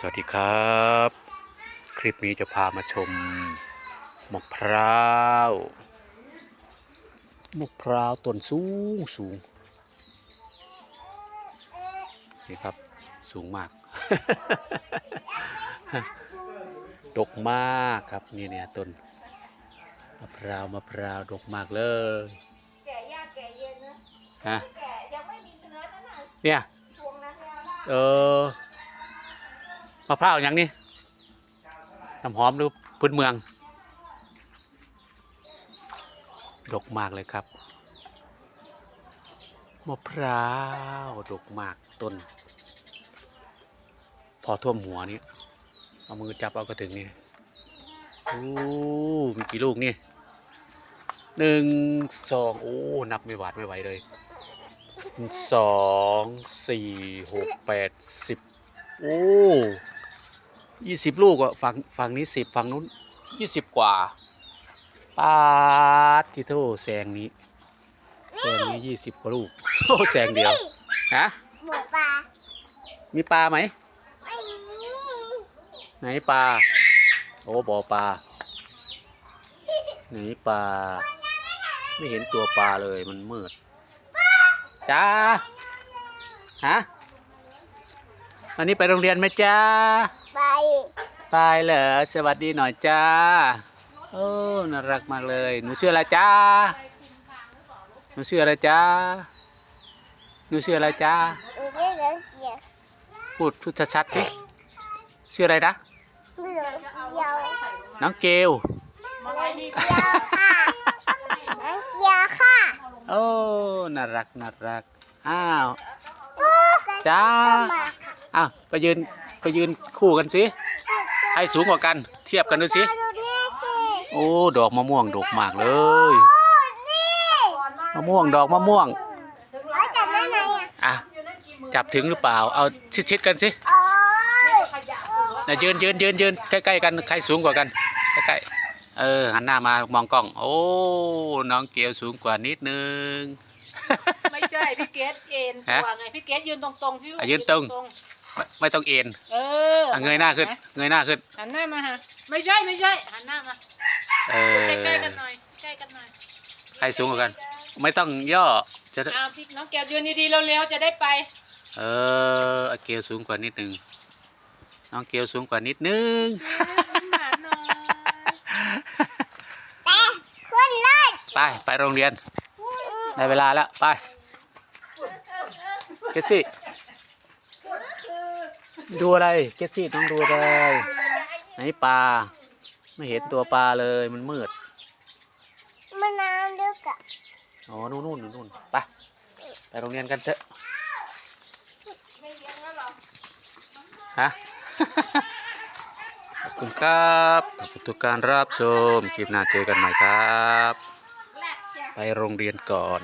สวัสดีครับ คลิปนี้จะพามาชมมะพร้าวมะพร้าวต้นสูงสูงนี่ครับสูงมาก ดกมากครับนี่เนี่ยต้นมะพร้าวมะพร้าวดกมากเลยแก่ยากแก่เย็นนะฮะแก่ยังไม่มีเนื้อนั่นน่ะเนี่ยช่วงนั้นแล้วล่ะเออ มะพร้าวอย่างนี้น้ำหอมหรือพื้นเมือง ดกมากเลยครับ มะพร้าวดกมากต้น พอท่วมหัวนี่เอามือจับเอากระถึงนี่โอ้มีกี่ลูกนี่หนึ่งสองโอ้ นับไม่หวาดไม่ไหวเลยสองสี่หกแปดสิบโอ้ ยี่สิบลูกอะฝั่งฝั่งนี้สิบฝั่งนู้นยี่สิบกว่าปาดที่โทแซงนี้แซงนี้ยี่สิบกว่าลูกโอ้แซงเดียวฮะหมูปลามีปลาไหมไม่มีไหนปลาโอ้บ่อปลาไหนปลาไม่เห็นตัวปลาเลยมันมืดจ้าฮะวันนี้ไปโรงเรียนไหมจ้า ไปไปเหรอสวัสดีหน่อยจ้าโอ้น่ารักมากเลยหนูชื่ออะไรจ้าหนูชื่ออะไรจ้าหนูชื่ออะไรจ้าหนูไม่เหลือเกียร์พูดพูดชัดๆสิชื่ออะไรนะไม่เหลือเกียวน้องเกลเหลือเกียวค่ะน้องเกียวค่ะโอ้น่ารักน่ารักอ้าวจ้าอ้าวไปยืน ไปยืนคู่กันสิใครสูงกว่ากันเทียบกันดูสิ ดูนี่สิโอ้ ดอกมะม่วงดกมากเลยโอ้นี่มะม่วงดอกมะม่วง เอาจับได้ไหนอะอะ จับถึงหรือเปล่า เอาชิดๆกันสิโอ้ยนะยืนยืนยืนยืนใกล้ๆกันใครสูงกว่ากันใกล้ๆเออหันหน้ามามองกล้อง โอ้น้องเกียวสูงกว่านิดนึง ไม่ใช่พี่เกดเอ็นฮะตัวไงพี่เกดยืนตรงๆที่ลูกอะยืนตรง ไม่ไม่ต้องเอ็นเอออะเงยหน้าขึ้น เงยหน้าขึ้น หันหน้ามาฮะไม่ใช่ไม่ใช่หันหน้ามาเออ ใกล้ๆกันหน่อยใกล้กันหน่อยใครสูงกว่ากัน ไม่ต้องย่อ จะได้ เอาพี่น้องแก้วยืนดีๆเร็วๆจะได้ไปเอออะเกียวสูงกว่านิดนึง น้องเกียวสูงกว่านิดนึงยิ้มหวานหน่อยแต่ขึ้นเลยไป ไปโรงเรียน ได้เวลาแล้ว ไปเกสซี่ ดูอะไรเกสซี่ต้องดูอะไรไหนปลาไม่เห็นตัวปลาเลยมันมืดมันน้ำลึกอะอ๋อนู่นนู่นนู่นไปไปโรงเรียนกันเถอะฮะขอบคุณครับขอบคุณทุกการรับชมคลิปหน้าเจอกันใหม่ครับ ไปโรงเรียนก่อน